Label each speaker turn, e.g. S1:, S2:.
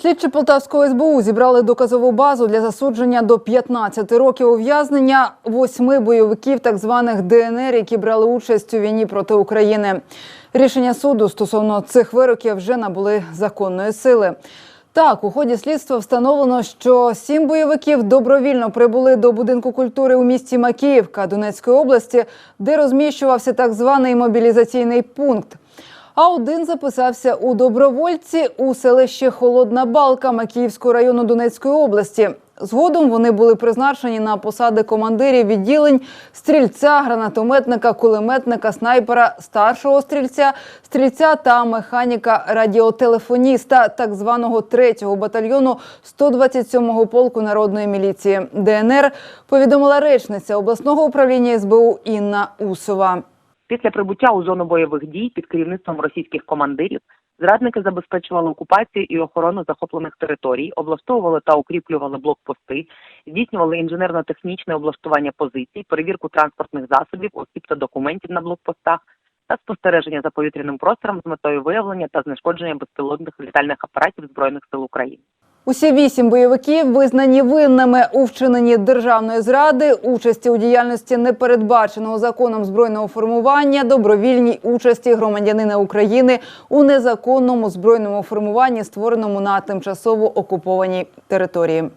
S1: Слідчі Полтавського СБУ зібрали доказову базу для засудження до 15 років ув'язнення восьми бойовиків так званих ДНР, які брали участь у війні проти України. Рішення суду стосовно цих вироків вже набули законної сили. Так, у ході слідства встановлено, що сім бойовиків добровільно прибули до будинку культури у місті Макіївка Донецької області, де розміщувався так званий мобілізаційний пункт. А один записався у добровольці у селищі Холодна Балка Макіївського району Донецької області. Згодом вони були призначені на посади командирів відділень стрільця, гранатометника, кулеметника, снайпера, старшого стрільця, стрільця та механіка радіотелефоніста так званого 3-го батальйону 127-го полку народної міліції ДНР. Повідомила речниця обласного управління СБУ Інна Усова.
S2: Після прибуття у зону бойових дій під керівництвом російських командирів зрадники забезпечували окупацію і охорону захоплених територій, облаштовували та укріплювали блокпости, здійснювали інженерно-технічне облаштування позицій, перевірку транспортних засобів, осіб та документів на блокпостах та спостереження за повітряним простором з метою виявлення та знешкодження безпілотних літальних апаратів збройних сил України.
S1: Усі вісім бойовиків визнані винними у вчиненні державної зради, участі у діяльності непередбаченого законом збройного формування, добровільній участі громадянина України у незаконному збройному формуванні, створеному на тимчасово окупованій території.